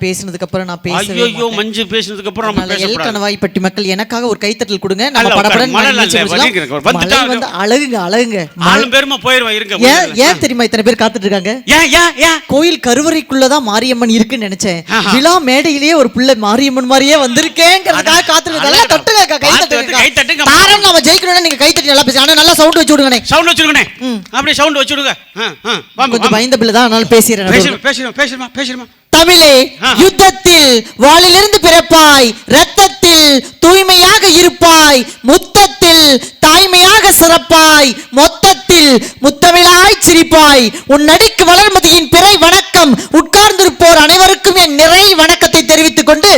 பேசினதுக்கு அப்புறம் நான் பேசவே ஐயோ மாட்டேன். மஞ்சு பேசினதுக்கு அப்புறம் நம்ம அதனால எல் பேசக்கூடாது கணவாய்ப்பட்டி மக்கள் எனக்காக ஒரு கைத்தட்டல் கொடுங்க. நம்ம படபடன்னு வந்து அழகுங்க அழகுங்க. மழை- ஆளும் பேருமா போயிருவா? இருங்க ஏன் ஏன் தெரியுமா இத்தனை பேர் காத்துட்டு இருக்காங்க ஏன் ஏன் ஏன்? கோயில் கருவறைக்குள்ளதான் மாரியம்மன் இருக்குன்னு நினைச்சேன். விழா மேடையிலேயே ஒரு பிள்ளை மாரியம்மன் மாதிரியே வந்திருக்கேங்கிறதுக்காக காத்துட்டு. தட்டுங்க கை தட்டுங்க கை தட்டுங்க. தாரம் நம்ம ஜெயிக்கணும்னா நீங்க கை தட்டி நல்லா பேசுங்க. ஆனா நல்லா சவுண்ட் வச்சு விடுங்கண்ணே சவுண்ட் வச்சிருக்கனே அப்படியே சவுண்ட் ஆ, வாங்க, கொஞ்சம். பயந்த பிள்ளை தான் அதனால பேசிடுமா பேசிடுமா? தமிழே. யுத்தத்தில் வாளிலிருந்து பிறப்பாய் ரத்தத்தில் தூய்மையாக இருப்பாய் முத்தத்தில் தாய்மையாக சிறப்பாய் மொத்தத்தில் முத்தமிழாய் சிரிப்பாய் உன் நடிக்கு வளர்மதியின் பிறை வணக்கம் உட்கார்ந்திருப்போர் அனைவருக்கும் என் நிறை வணக்கத்தை தெரிவித்துக் கொண்டு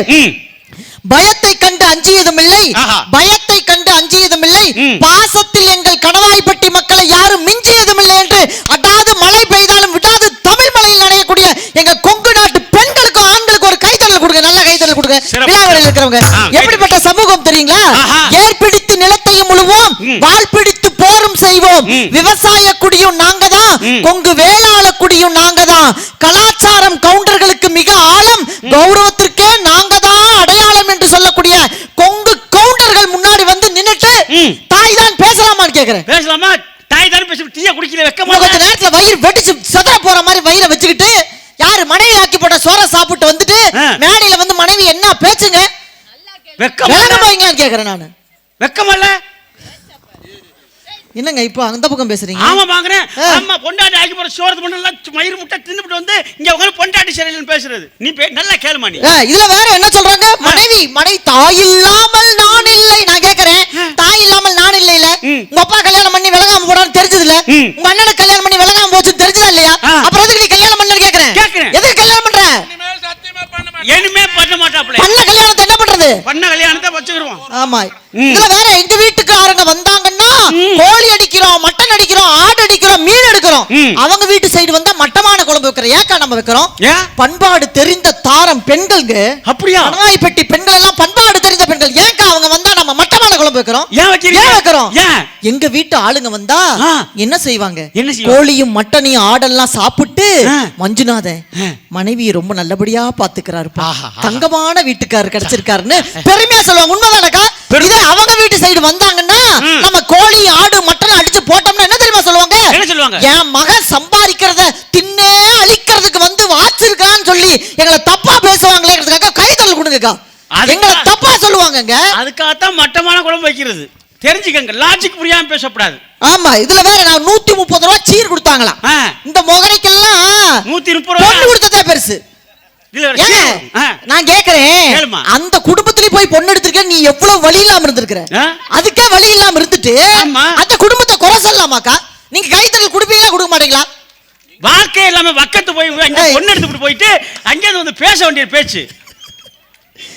பயத்தை கண்டு அஞ்சியதும் இல்லை. பயத்தை கண்டு அஞ்சியதும் இல்லை. பாசத்தில் எங்கள் கணவாய்ப்பட்டி மக்களை யாரும் மிஞ்சியதும் இல்லை என்று அடாது மழை பெய்தாலும் ஆஹா. ஏற்பிடித்து நிலத்தையும் முழுவோம். வாள் பிடித்து போரும் செய்வோம். விவசாய குடியும் நாங்க தான். கொங்கு வேளாள குடியும் நாங்க தான் கலாச்சாரம் கவுண்டர்களுக்கு மிக ஆழம் கௌரவத்திற்கே நாங்க தான் அடையாளம் என்று சொல்லக்கூடிய கொங்கு கவுண்டர்கள் முன்னாடி வந்து நின்னுட்டு. தாய் தான் பேசலாமான்னு கேக்குறேன் பேசலாமா தாய் தானே பேசி டீயா குடிக்கல வைக்க கொஞ்ச நேரத்துல வயிறு வெடிச்சு சதற போற மாதிரி வயிறை வச்சுக்கிட்டு யாரு மனைவி ஆக்கி போட்ட சோற சாப்பிட்டு வந்துட்டு ஆ. மேடையில வந்து மனைவி என்ன பேச்சுங்க வெக்கம் விளங்க வைங்களான்னு கேக்குறேன் நானு? வெக்கமல்ல என்னங்க இப்போ அந்த பக்கம் பேசுறீங்க? ஆமா வாங்குறேன். ஆமா பொண்டாட்டி ஆக்கி போற சோறு பண்ண எல்லாம் மயிறு முட்டை தின்னுபிட்டு வந்து இங்க உட்காந்து பொண்டாட்டி சரியில்லைன்னு பேசுறது. நீ பே- நல்லா கேளுமா நீ. இதுல வேற என்ன சொல்றாங்க? மனைவி மனை தாய் இல்லாமல் நான் இல்லை. நான் கேக்குறேன். தாய் இல்லாமல் நான் இல்லை இல்ல? ம். உங்க அப்பா கல்யாணம் பண்ணி விலகாம போறான்னு தெரிஞ்சது இல்ல. உங்க அண்ணனுக்கு கல்யாணம் பண்ணி விலகாம போச்சுன்னு தெரிஞ்சதா இல்லையா. அப்புறம் எதுக்கு நீ கல்யாணம் பண்ணு கேக்குறேன்? கேக்குறேன். எதுக்கு கல்யாணம் பண்ற? இனிமே பண்ண மாட்டாப்ல பண்ண கல்யாணத்தை என்ன பண்றது பண்ண கல்யாணத்தை வச்சுக்கிருவோம். ஆமா. இதுல வேற எங்க வீட்டுக்காரங்க வந்தாங்கன்னா. கோழி அடிக்கிறோம் மட்டன் அடிக்கிறோம் ஆடு அடிக்கிறோம் மீன் எடுக்கிறோம். அவங்க வீட்டு சைடு வந்தா மட்டமான குழம்பு வைக்கிறோம் ஏக்கா நம்ம வைக்கிறோம்? பண்பாடு தெரிந்த தாரம் பெண்கள்ங்க. அப்படியா? கணவாய்ப்பட்டி பெண்கள் எல்லாம் பண்பாடு தெரிந்த பெண்கள். ஏன்க்கா அவங்க வந்தா நம்ம குழம்பு வைக்கிறோம் ஏன் வைக்கிறீங்க ஏன் வைக்கிறோம் ஏன் எங்க வீட்டு ஆளுங்க வந்தா. என்ன செய்வாங்க என்ன? கோழியும் மட்டனையும் ஆடெல்லாம் சாப்பிட்டு ஆ. மனைவியை ரொம்ப நல்லபடியா ஆஹா. தங்கமான வீட்டுக்காரர் கிடைச்சிருக்காருன்னு பெருமையா சொல்லுவாங்க உண்மைதானக்கா இதே அவங்க வீட்டு சைடு வந்தாங்கன்னா. நம்ம கோழி ஆடு மட்டன் அடிச்சு போட்டோம்னா என்ன தெரியுமா சொல்லுவாங்க என்ன சொல்லுவாங்க? என் மகன் சம்பாதிக்கிறத தின்னே அழிக்கிறதுக்கு வந்து வாச்சிருக்கான்னு சொல்லி எங்களை தப்பா பேசுவாங்களேங்கிறதுக்காக கைத்தல் கொடுங்கக்கா எங்களை தப்பா சொல்லுவாங்கங்க. அதுக்காகத்தான் மட்டமான குழம்பு வைக்கிறது. தெரிஞ்சுக்கங்க லாஜிக் புரியாம பேசக்கூடாது. ஆமா இதுல வேற நான் நூத்தி முப்பது ரூபாய் சீர் கொடுத்தாங்களாம். இந்த முகரைக்கெல்லாம் நூத்தி முப்பது ரூபா. கொடுத்ததே பெருசு. நான் கேக்குறேன். அந்த குடும்பத்திலயும் போய் பொண்ணு எடுத்திருக்க நீ எவ்வளவு வழி இல்லாம இருந்திருக்கிற? அதுக்கே வழி இல்லாம இருந்துட்டு. அந்த குடும்பத்தை குறை சொல்லலாமாக்கா? நீங்க கைத்தறல் கொடுப்பீங்களா கொடுக்க மாட்டீங்களா? வாழ்க்கை இல்லாம வக்கத்து போய். பொண்ணு எடுத்துட்டு போயிட்டு அங்கே வந்து பேச வேண்டிய பேச்சு.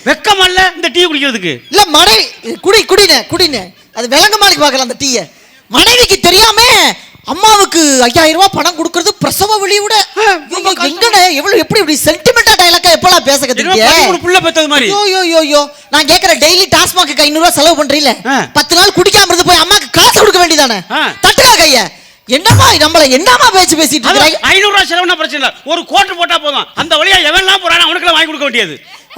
வெக்கமல்ல இந்த டீ குடிக்கிறதுக்கு. இல்ல மனைவி குடி குடினே குடினே அது விளங்க மாளிகை பார்க்கலாம் அந்த டீய. மனைவிக்கு தெரியாம அம்மாவுக்கு ஐயாயிரம் ரூபாய் பணம் கொடுக்கறது பிரசவ வழி விட. ரொம்ப கஷ்டம். எங்கட எவ்வளவு எப்படி இப்படி சென்டிமெண்டா டைலாக்கா எப்பலாம் பேச என்னமோ பதிமூணு புள்ள பெத்தது மாதிரி. ஐயோ நான் கேக்குறேன் டெய்லி டாஸ்மாக்கு ஐநூறு ரூபாய் செலவு பண்றீல. பத்து நாள் குடிக்காம இருந்து போய் அம்மாக்கு காசு கொடுக்க வேண்டியதானே? ஆ. தட்டுக்கா கைய. என்னம்மா நம்மள என்னம்மா பேச்சு பேசிட்டு இருக்காங்க ஐநூறு ரூபாய் செலவுனா பிரச்சனை இல்ல. ஒரு கோட்டு போட்டா போதும். அந்த வழியா எவன்லாம் போறானோ அவனுக்கு வாங்கி கொடுக்க வேண்டியது.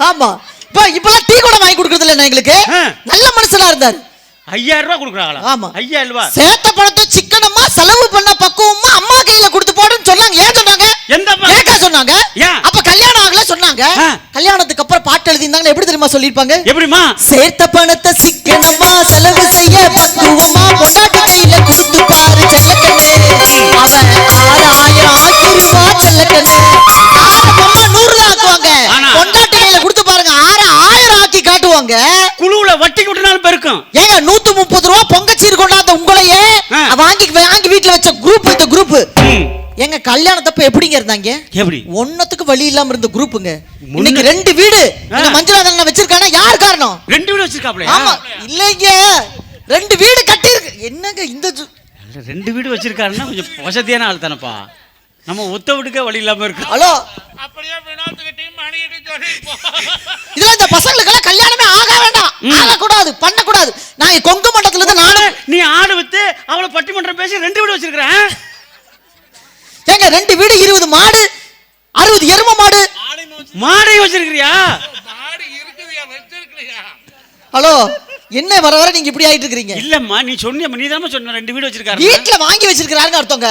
ஆமா. இப்ப இப்பெல்லாம் டீ கூட வாங்கி கொடுக்கறது இல்ல எங்களுக்கு. நல்ல மனுஷனா இருந்தாரு. ஐயாயிரம் ரூபாய் கொடுக்குறாங்களா? ஆமா. ஐயாயிரம் ரூபாய். சேர்த்த பணத்தை சிக்கனமா செலவு பண்ண பக்குவமா அம்மா கையில கொடுத்து போடுன்னு சொன்னாங்க. ஏன் சொன்னாங்க? எந்த? ஏக்கா சொன்னாங்க? அப்ப கல்யாணம் ஆகல சொன்னாங்க. கல்யாணத்துக்கு அப்புறம் பாட்டு எழுதிருந்தாங்க எப்படி தெரியுமா சொல்லிருப்பாங்க எப்படிமா சேர்த்த பணத்தை சிக்கனமா செலவு செய்ய பக்குவமா பொண்டாட்டி கையில கொடுத்து பாரு செல்லக்கண்ணு. அவன் ஆறாயிரம் ஆக்கிருப்பா செல்லக்கண்ணு. ஆக்கி காட்டுவாங்க குழுவுல வட்டி விட்டுனாலும் பெருக்கும். ஏங்க நூத்தி முப்பது ரூபா பொங்கச்சீர் கொண்டாந்த உங்களையே. வாங்கி வாங்கி வீட்டுல வச்ச குரூப் இந்த குரூப். எங்க கல்யாணத்தப்ப எப்படிங்க இருந்தாங்க? எப்படி? ஒன்னத்துக்கு வழி இல்லாம இருந்த குரூப்புங்க இன்னைக்கு ரெண்டு வீடு. மஞ்சுநாதன் வச்சிருக்கானா யார் காரணம்? ரெண்டு வீடு வச்சிருக்காப்ல ஆமா இல்லைங்க. ரெண்டு வீடு கட்டி இருக்கு என்னங்க இந்த ரெண்டு வீடு வச்சிருக்காருன்னா கொஞ்சம் வசதியான ஆள் தானப்பா. நம்ம ஒத்த வீட்டுக்கே வழி இல்லாம இருக்கு? ஹலோ. அப்படியே வினோத்துக்கிட்டையும் மணிக்கிட்டையும் சொல்லிட்டு போ. இதுல இந்த பசங்களுக்கெல்லாம் கல்யாணமே ஆகக்கூடாது பண்ணக்கூடாது. நான் கொங்கு மண்டலத்துல இருந்து நானும் நீ ஆடு வித்து அவளை பட்டிமன்றம் பேசி ரெண்டு வீடு வச்சிருக்கிறேன். ஏங்க ரெண்டு வீடு இருபது மாடு அறுபது எரும மாடு. மாடை வச்சிருக்கிறியா? ஹலோ என்ன வர வர நீங்க இப்படி ஆயிட்டு இருக்கிறீங்க? இல்லம்மா நீ சொன்னியம்மா நீ தானே சொன்ன ரெண்டு வீடு வச்சிருக்காரு வீட்டுல வாங்கி வச்சிருக்கிறாருன்னு அர்த்தங்க.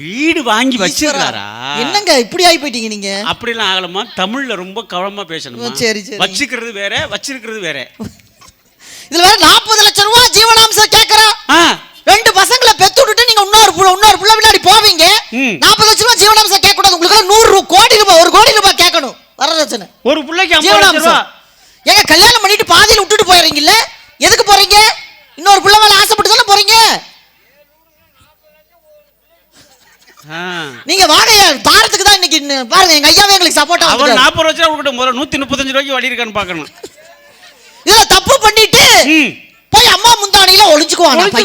வீடு வாங்கி வச்சிருக்காரா என்னங்க இப்படி ஆகி போயிட்டீங்க நீங்க? அப்படிலாம் ஆகலம்மா தமிழ்ல ரொம்ப கவனமா பேசணுமா சரி, சரி. வச்சுக்கிறது வேற வச்சிருக்கிறது வேற. இதுல வேற நாற்பது லட்சம் ரூபாய் ஜீவனாம்சம் கேக்குறா ரெண்டு பசங்களை பெத்து விட்டுட்டு நீங்க இன்னொரு புள்ள இன்னொரு புள்ள பின்னாடி போவீங்க. நாற்பது லட்சம் ரூபாய் ஜீவனாம்சம் கேட்க கூடாது உங்களுக்கு நூறு ரூபாய் கோடி ரூபாய் ஒரு கோடி ரூபாய் கேட்கணும். வரதட்சணை ஒரு பிள்ளைக்கு ஜீவனாம்சம். ஏங்க கல்யாணம் பண்ணிட்டு பாதியில விட்டுட்டு போயிடுறீங்கல்ல? எதுக்கு போறீங்க? இன்னொரு புள்ள மேல ஆசைப்பட்டு தானே போறீங்க. நீங்க வாடகை தாரத்துக்கு தான் இன்னைக்கு இன்ன- பாருங்க எங்க ஐயாவே எங்களுக்கு அவர் வந்து நாற்பது லட்சம் ரூபா கொடுக்கட்டும். முதல்ல நூத்தி முப்பத்தஞ்சு ரூபாய்க்கு வழி இருக்கான்னு பார்க்கணும். இதுல தப்பு பண்ணிட்டு போய் அம்மா முந்தானில ஒளிஞ்சுக்குவான்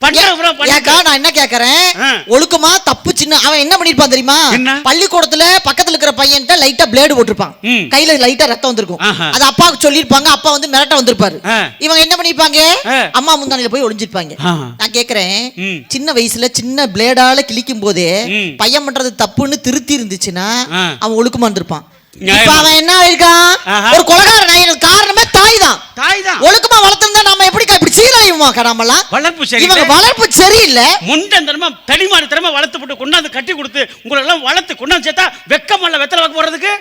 பையன். ஏக்கா நான் என்ன கேக்குறேன் ஆ. ஒழுக்கமா தப்பு சின்ன அவன் என்ன பண்ணிருப்பான் தெரியுமா? பள்ளிக்கூடத்துல பக்கத்துல இருக்கிற பையன்ட்ட லைட்டா பிளேடு போட்டிருப்பான். கையில லைட்டா ரத்தம் வந்திருக்கும் ஆஹா. அது அப்பாவுக்கு சொல்லிருப்பாங்க அப்பா வந்து மிரட்ட வந்திருப்பாரு ஆ. இவங்க என்ன பண்ணிருப்பாங்க ஆ. அம்மா முந்தானில போய் ஒளிஞ்சிருப்பாங்க. நான் கேக்குறேன். சின்ன வயசுல சின்ன பிளேடால கிழிக்கும் போதே. பையன் பண்றது தப்புன்னு திருத்தி இருந்துச்சுன்னா. அவன் ஒழுக்கமா இருந்திருப்பான். இப்ப அவன் என்ன ஆயிருக்கான். ஒரு காரணமே தாய் தான் தாய் தான் ஒழுக்கமா வளர்த்திருந்தா நாம எப்படி இப்படி சீரழியுமா நாமெல்லாம் வளர்ப்பு சரி இவங்க வளர்ப்பு சரியில்லை. முண்டன் தரமா தடிமாடு தரமா வளர்த்து போட்டு கொண்டாந்து கட்டி கொடுத்து உங்களை எல்லாம் வளர்த்து கொண்டாந்து சேர்த்தா வெக்கமல்ல வெத்தலை வாக்கு போறதுக்கு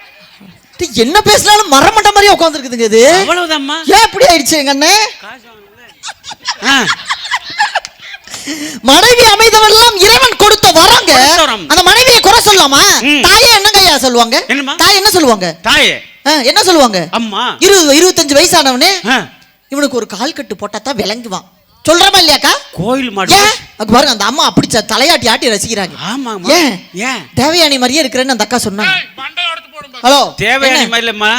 டேய், என்ன பேசினாலும் மரமண்ட மாதிரியே உட்காந்துருக்குதுங்க இது. அவ்வளவுதாம்மா. ஏன் இப்படி ஆயிடுச்சு எங்க அண்ணன் மனைவி அமைதவெல்லாம் இறைவன் கொடுத்த வரங்க. அந்த மனைவியை குறை சொல்லலாமா ம். தாயே என்னங்க ஐயா சொல்லுவாங்க? தாய் என்ன சொல்லுவாங்க? தாயே. என்ன சொல்லுவாங்க? அம்மா. இருபது இருபத்தஞ்சு வயசானவனே இவனுக்கு ஒரு கால் கட்டு போட்டா தான் விளங்குவான். சொல்றமா இல்லையாக்கா கோயில் மாடு. அங்க பாருங்க அந்த அம்மா அப்படி தலையாட்டி ஆட்டி ரசிக்கிறாங்க. ஆமாம்மா. ஏன்? ஏன்? தேவயானி மாதிரியே இருக்கிறேன்னு அந்த அக்கா சொன்னாங்க. ஹலோ தேவையானி? மாதிரி இல்லம்மா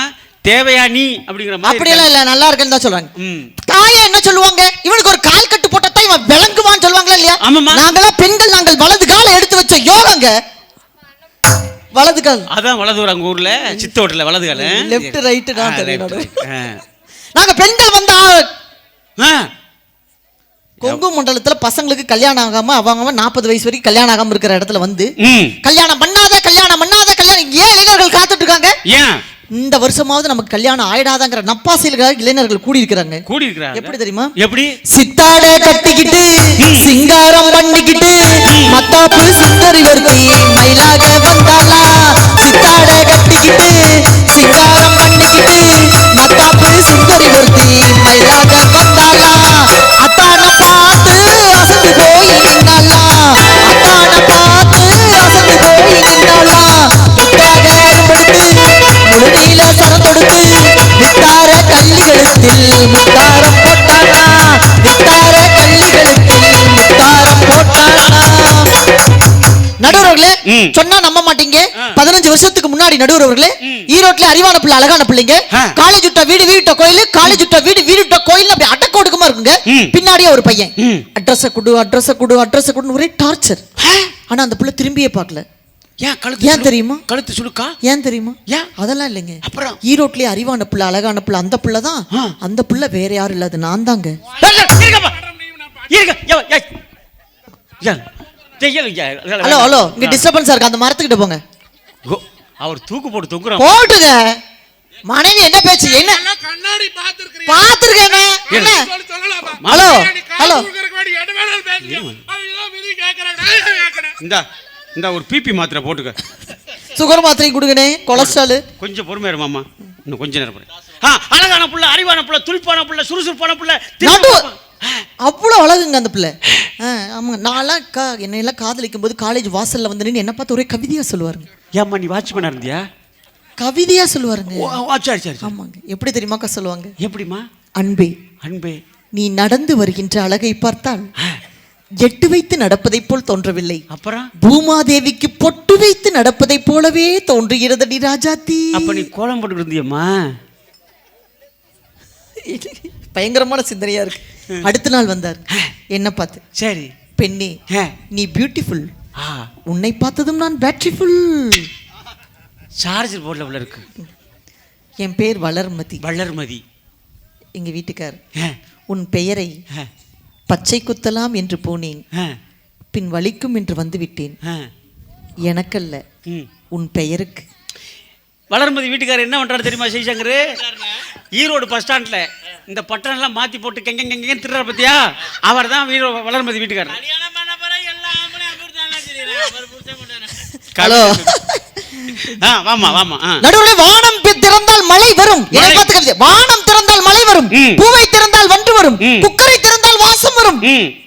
தேவையானி அப்படிங்கிற மாதிரி அப்படியெல்லாம் இல்ல நல்லா இருக்குன்னு தான் சொல்றாங்க. ம். தாயா என்ன சொல்லுவாங்க? இவனுக்கு ஒரு கால் கட்டு போட்டா தான் இவன் விளங்குவான்னு சொல்லுவாங்களா இல்லையா. நாங்கெல்லாம் பெண்கள் நாங்கள் வலது காலை எடுத்து வச்ச யோகங்க. வலது கால் அதான் வலது அங்க ஊர்ல சித்தோட்டில் வலது கால Left, right தான் நாங்க பெண்கள் வந்தா. கொங்கு மண்டலத்துல பசங்களுக்கு கல்யாணம் ஆகாம அவங்க நாற்பது வயசு வரைக்கும் கல்யாணம் ஆகாம இருக்கிற இடத்துல வந்து கல்யாணம் பண்ணாத கல்யாணம் பண்ணாத கல்யாணம் ஏன் இளைஞர்கள் காத்துட்டு இருக்காங்க ஏன்? இந்த வருஷமாவது நமக்கு கல்யாணம் ஆயிடாதாங்கிற நப்பாசையிலுக்காக இளைஞர்கள் கூடி இருக்கிறாங்க கூடி இருக்கிறாங்க எப்படி தெரியுமா? எப்படி? சித்தாட கட்டிக்கிட்டு சிங்காரம் பண்ணிக்கிட்டு மத்தாப்பு நடுவர்களே. சொன்னா நம்ப மாட்டீங்க. பதினஞ்சு வருஷத்துக்கு முன்னாடி நடுவர்களே. ஈரோட்ல அறிவான பிள்ளை அழகான பிள்ளைங்க. காலேஜ் விட்ட வீடு வீட்ட கோயில் காலேஜ் விட்ட வீடு வீடு விட்ட கோயில் அப்படி அடக்க ஒடுக்கமா இருக்குங்க. பின்னாடியே ஒரு பையன். அட்ரஸ குடு அட்ரஸ குடு அட்ரஸ குடுன்னு ஒரே டார்ச்சர் ஆனா அந்த பிள்ளை திரும்பியே பார்க்கல ஏன் கழுத்து ஏன் தெரியுமா? கழுத்து சுழுக்கா ஏன் தெரியுமா ஏன்? அதெல்லாம் இல்லைங்க அப்புறம்? ஈரோட்லயே அறிவான பிள்ளை அழகான பிள்ளை அந்த பிள்ளை தான். அந்த பிள்ளை வேற யாரும் இல்ல அது நான் தாங்க ஹலோ ஹலோ இங்க டிஸ்டர்பன்ஸா இருக்கு. அந்த மரத்துக்கிட்ட போங்க. அவர் தூக்கு போட்டு தூக்குறான் போட்டுங்க மனைவி என்ன பேச்சு? என்ன? கண்ணாடி. பாத்துருக்கேங்க என்ன? Hello, hello. இந்தா இந்த ஒரு பிபி மாத்திரை போட்டுக்க. சுகர் மாத்திரை கொடுங்கண்ணே. கொலஸ்ட்ரால். கொஞ்சம் பொறுமையா இரு மாமா இன்னும் கொஞ்ச நேரம். ஆ அழகான புள்ள அறிவான புள்ள துளிப்பான புள்ள சுறுசுறுப்பான புள்ள. நடு அவ்வளோ அழகுங்க அந்த பிள்ளை. ஆமாங்க. நான்லாம் கா என்னை எல்லாம் காதலிக்கும் போது காலேஜ் வாசல்ல வந்து நின்னு என்ன பார்த்து ஒரே கவிதையா சொல்லுவாருங்க. ஏம்மா நீ வாட்ச்மேனா இருந்தியா கவிதையா சொல்லுவாருங்க. சரி சரி. ஆமாங்க. எப்படி தெரியுமாக்கா சொல்லுவாங்க? எப்படிம்மா? அன்பே. அன்பே. நீ நடந்து வருகின்ற அழகை பார்த்தால் எட்டு வைத்து நடப்பதைப் போல் தோன்றவில்லை. அப்புறம்? பூமாதேவிக்கு பொட்டு வைத்து நடப்பதைப் போலவே தோன்றுகிறதடி ராஜாத்தி. அப்ப நீ கோலம் போட்டு இருந்தியம்மா? பயங்கரமான சிந்தனையா இருக்கு. அடுத்த நாள் வந்தார். என்ன பார்த்து சரி. பெண்ணே ஆ. நீ பியூட்டிஃபுல் ஆ. உன்னை பார்த்ததும் நான் பேட்ரிஃபுல் சார்ஜர் போர்டில் உள்ள இருக்கு. என் பேர் வளர்மதி. வளர்மதி. எங்க வீட்டுக்கார். ஆ, உன் பெயரை ஆ, பச்சை குத்தலாம் என்று போனேன். ஆ, பின் வலிக்கும் என்று வந்து விட்டேன் ஆ. எனக்கல்ல ம். உன் பெயருக்கு. வளர்மதி வீட்டுக்காரர் என்ன பண்றாரு தெரியுமா சிவசங்கர் ஈரோடு பஸ் ஸ்டாண்ட்ல. இந்த பட்டம் எல்லாம் மாத்தி போட்டு கெங்க கெங்க திருற பத்தியா? அவர் தான் வீரோ வளர்மதி வீட்டுக்காரர். ஹலோ. ஆ வாமா வாமா ஆ. நடுவுல வானம் பி- திறந்தால் மழை வரும். வானம் திறந்தால் மழை வரும். பூவை திறந்தால் வண்டு வரும். குக்கரை திறந்தால் வாசம் வரும்.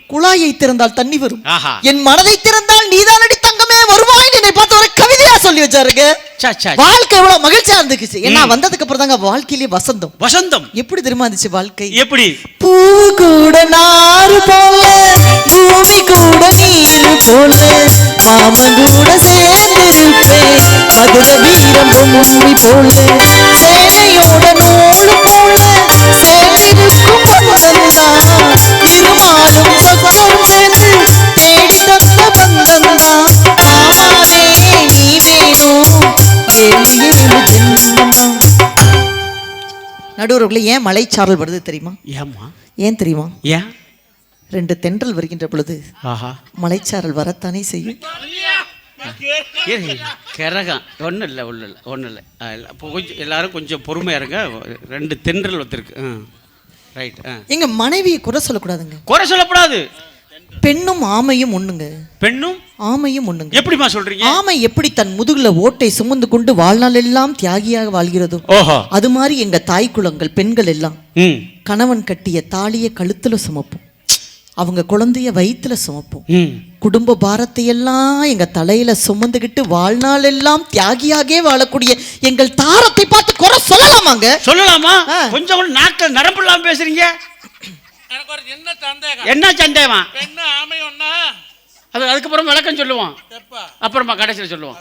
குழாயை திறந்தால் தண்ணி வரும். என் மனதை திறந்தால் நீதானடி தங்கமே வருவாய். என்னை பார்த்து ஒரு கவிதையா சொல்லி வச்சாருங்க? வாழ்க்கை எவ்வளவு மகிழ்ச்சியா இருந்துச்சு ஏன்னா வந்ததுக்கு அப்புறம் தாங்க வாழ்க்கையிலே வசந்தம். வசந்தம். எப்படி தெரியுமா இருந்துச்சு வாழ்க்கை? எப்படி? பூ கூட நாறு போல பூமி கூட நீரு போல மாமன் கூட சேர்ந்திருப்பேன். மதுர வீரம் போல சேலையோட நூலு போல நடுவர்களே ஏன் மலைச்சாரல் வருது தெரியுமா? ஏம்மா? ஏன் தெரியுமா? ஏன்? ரெண்டு தென்றல் வருகின்ற பொழுது ஆஹா. மலைச்சாரல் வரத்தானே செய்யும். கிரகம். ஒன்றும் இல்லை ஒன்றும் இல்லை ஒன்றும் இல்லை. இப்போ கொஞ்சம் எல்லாரும் கொஞ்சம் பொறுமையா இருங்க. ரெண்டு தென்றல் ஒருத்தருக்கு. ரைட் ஆ. எங்க மனைவியை குறை சொல்லக்கூடாதுங்க. குறை சொல்லப்படாது. பெண்ணும் ஆமையும் ஒண்ணுங்க. பெண்ணும் ஆமையும் ஒண்ணுங்க. எப்படிம்மா சொல்றீங்க? ஆமை எப்படி தன் முதுகுல ஓட்டை சுமந்து கொண்டு வாழ்நாள் எல்லாம் தியாகியாக வாழ்கிறதோ அது மாதிரி எங்க தாய் குலங்கள் பெண்கள் எல்லாம் கணவன் கட்டிய தாலிய கழுத்துல சுமப்போம். அவங்க குழந்தைய வயித்துல சுமப்போம். குடும்ப பாரத்தை எல்லாம் எங்க தலையில சுமந்துகிட்டு வாழ்நாள் எல்லாம் தியாகியாகவே வாழக்கூடிய எங்கள் தாரத்தை பார்த்து குறை சொல்லலாமாங்க? சொல்லலாமா. கொஞ்சம் கூட நாக்க நரம்பு இல்லாம பேசுறீங்க. எனக்கு ஒரு சின்ன சந்தேகம். என்ன சந்தேகமா? பெண்ணு ஆமை ஒண்ணா? அது அதுக்கப்புறம் விளக்கம் சொல்லுவோம். அப்புறமா கடைசியில் சொல்லுவோம்.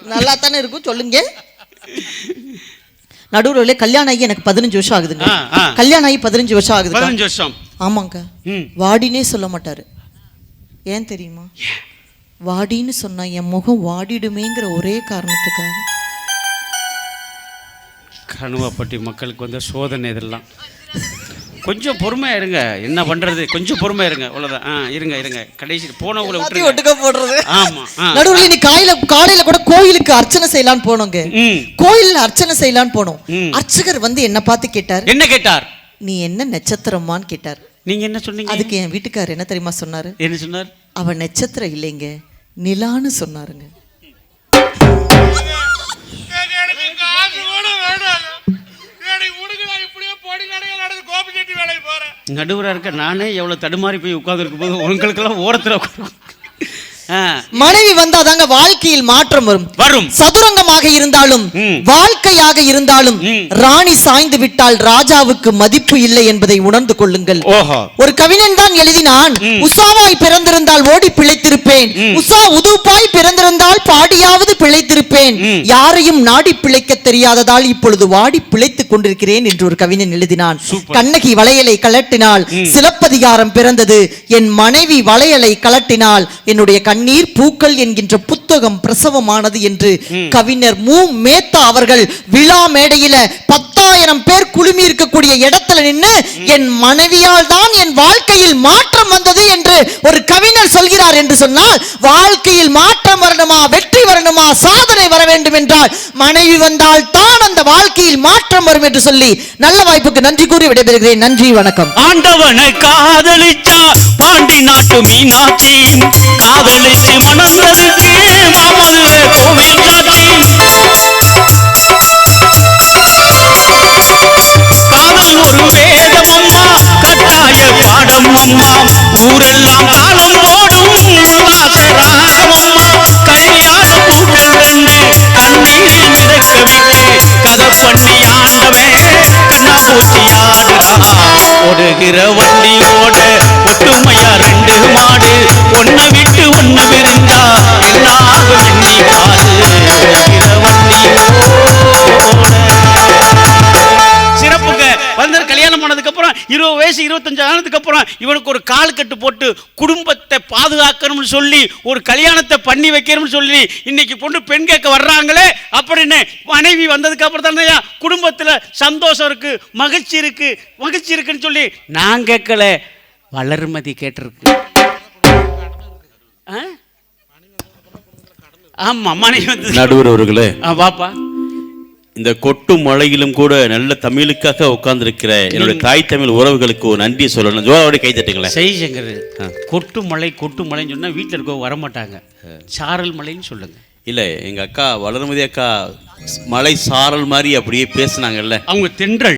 நல்லா தானே இருக்கும் சொல்லுங்க. நடுவுல கல்யாணம் ஆகி எனக்கு பதினஞ்சு வருஷம் ஆகுதுங்க. கல்யாணம் ஆகி பதினஞ்சு வருஷம் ஆகுது பதினஞ்சு வருஷம். ஆமாங்க. வாடினே சொல்ல மாட்டாரு. ஏன் தெரியுமா? வாடின்னு சொன்னா என் முகம் வாடிடுமேங்கிற ஒரே காரணத்துக்காக. கணுவாப்பட்டி மக்களுக்கு வந்து சோதனை இதெல்லாம். கொஞ்சம் பொறுமையா இருங்க என்ன பண்றது? கொஞ்சம் பொறுமையா இருங்க அவ்வளவுதான். ஆ இருங்க இருங்க. கடைசி போனவங்களை எல்லாத்தையும் விட்டுருங்க. ஒட்டுக்க போடுறது. ஆமா ஆ. நடுவுல நீ காலையில காலையில கூட கோயிலுக்கு அர்ச்சனை செய்யலான்னு போனோங்க. கோயில்ல அர்ச்சனை செய்யலான்னு போனோம். அர்ச்சகர் வந்து என்ன பார்த்து கேட்டார் என்ன கேட்டார்? நீ என்ன நட்சத்திரமான்னு கேட்டார். நீங்க என்ன சொன்னீங்க? அதுக்கு என் வீட்டுக்காரர் என்ன தெரியுமா சொன்னாரு? என்ன சொன்னார்? அவ நட்சத்திரம் இல்லைங்க நிலான்னு சொன்னாருங்க. நடுவராக இருக்க நானே எவ்வளோ தடுமாறி போய் உட்காந்துருக்கும் போது உங்களுக்கெல்லாம் ஓரத்தில் உட்காந்து மனைவி வந்தாதாங்க வாழ்க்கையில் மாற்றம் வரும் வரும் சதுரங்கமாக இருந்தாலும். வாழ்க்கையாக இருந்தாலும். ராணி சாய்ந்து விட்டால் ராஜாவுக்கு மதிப்பு இல்லை என்பதை உணர்ந்து கொள்ளுங்கள் ஒரு கவிஞன் தான் எழுதினான். உசாவாய் பிறந்திருந்தால் ஓடி பிழைத்திருப்பேன். உசா உதுப்பாய் பிறந்திருந்தால் பாடியாவது பிழைத்திருப்பேன். யாரையும் நாடி பிழைக்க தெரியாததால் இப்பொழுது வாடி பிழைத்துக் கொண்டிருக்கிறேன் என்று ஒரு கவிஞன் எழுதினான். கண்ணகி வளையலை கலட்டினாள் ம். சிலப்பதிகாரம் பிறந்தது என் மனைவி வளையலை கலட்டினாள் என்னுடைய கண்ணீர் பூக்கள் என்கின்ற புத்தகம் பிரசவமானது என்று கவிஞர் மு. மேத்தா அவர்கள் விழா மேடையில பத்தாயிரம் பேர் குழுமி இருக்கக்கூடிய இடத்துல நின்னு என் மனைவியால் தான் என் வாழ்க்கையில் மாற்றம் வந்தது என்று ஒரு கவிஞர் சொல்கிறார் என்று சொன்னால் வாழ்க்கையில் மாற்றம் வரணுமா வெற்றி வரணுமா சாதனை வர வேண்டும் என்றால் மனைவி வந்தால் தான் அந்த வாழ்க்கையில் மாற்றம் வரும் என்று சொல்லி நல்ல வாய்ப்புக்கு நன்றி கூறி விடைபெறுகிறேன். நன்றி வணக்கம். ஆண்டவனை காதலிச்சா பாண்டி நாட்டு மீனாட்சி. காதலிச்சு மணந்ததுக்கு மாமல்ல கோவில் சாட்சி காதல் ஒரு வேதம் அம்மா கட்டாய பாடம் அம்மா. ஊரெல்லாம் தாளம் போடும் உல்லாச ராகம் அம்மா. கல்யாண பூக்கள் ரெண்டு கண்ணீரில் மிதக்க விட்டு கதை பண்ணி ஆண்டவன். கண்ணாபூச்சி ஆடுறான் ஓடுகிற வண்டி ரெண்டு ஒன்ன விட்டு ஒண்ணு பிரிஞ்சா என்னாகும் எண்ணி பாரு சிறப்புங்க. வந்தர் கல்யாணம் பண்ணதுக்கு அப்புறம் இருபது வயசு இருபத்தஞ்சு ஆனதுக்கு அப்புறம் இவனுக்கு ஒரு கால் கட்டு போட்டு குடும்பத்தை பாதுகாக்கணும்னு சொல்லி ஒரு கல்யாணத்தை பண்ணி வைக்கணும்னு சொல்லி இன்னைக்கு பொண்ணு பெண் கேட்க வர்றாங்களே அப்படின்னு மனைவி வந்ததுக்கு அப்புறம் தானே குடும்பத்துல சந்தோஷம் இருக்கு மகிழ்ச்சி இருக்கு மகிழ்ச்சி இருக்குன்னு சொல்லி நான் கேட்கல. வளர்மதி கேட்டிருக்கு. ஆமா மனைவி வந்து நடுவர் அவர்களே. ஆ, வாப்பா. இந்த கொட்டு மழையிலும் கூட நல்ல தமிழுக்காக உட்கார்ந்திருக்கிற என்னுடைய தாய் தமிழ் உறவுகளுக்கு ஒரு நன்றி சொல்லணும். ஜோரோட கை தட்டுங்களேன். செய் சங்கர் கொட்டு மலை கொட்டு மலைன்னு சொன்னா வீட்டில் இருக்கவங்க வர மாட்டாங்க சாரல் மலைன்னு சொல்லுங்க. இல்ல எங்க அக்கா வளர்மதி அக்கா மலை சாரல் மாதிரி அப்படியே பேசுனாங்கல்ல. அவங்க தென்றல்.